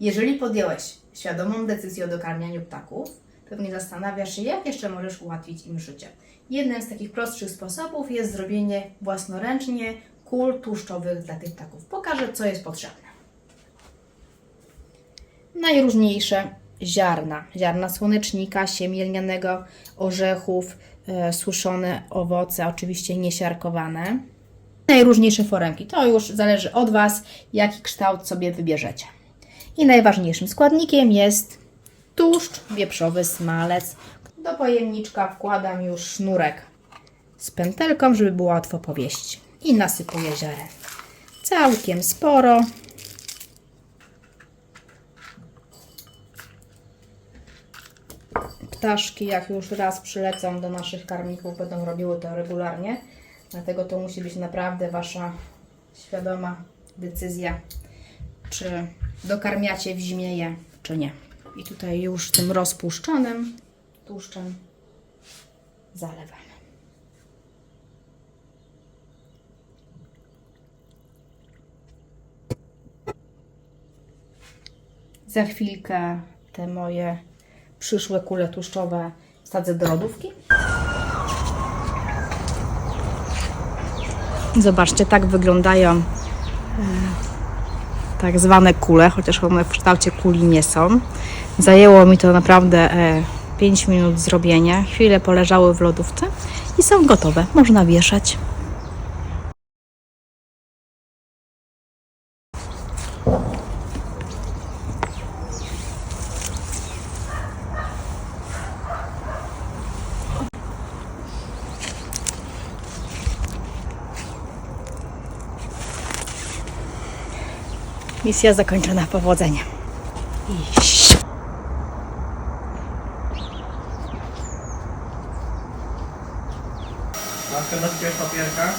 Jeżeli podjąłeś świadomą decyzję o dokarmianiu ptaków, pewnie zastanawiasz się, jak jeszcze możesz ułatwić im życie. Jednym z takich prostszych sposobów jest zrobienie własnoręcznie kul tłuszczowych dla tych ptaków. Pokażę, co jest potrzebne. Najróżniejsze ziarna. Ziarna słonecznika, siemielnianego, orzechów, e, suszone owoce, oczywiście niesiarkowane. Najróżniejsze foremki. To już zależy od Was, jaki kształt sobie wybierzecie. I najważniejszym składnikiem jest tłuszcz wieprzowy smalec. Do pojemniczka wkładam już sznurek z pętelką, żeby było łatwo powieść. I nasypuję ziaren. Całkiem sporo. Ptaszki, jak już raz przylecą do naszych karmników, będą robiły to regularnie. Dlatego to musi być naprawdę Wasza świadoma decyzja, czy dokarmiacie w zimie je, czy nie. I tutaj już tym rozpuszczonym tłuszczem zalewamy. Za chwilkę te moje przyszłe kule tłuszczowe wsadzę do lodówki. Zobaczcie, tak wyglądają e, tak zwane kule, chociaż one w kształcie kuli nie są. Zajęło mi to naprawdę e, 5 minut zrobienia. Chwilę poleżały w lodówce i są gotowe. Można wieszać. Misja zakończona powodzeniem. Iść. Masz teraz papierka?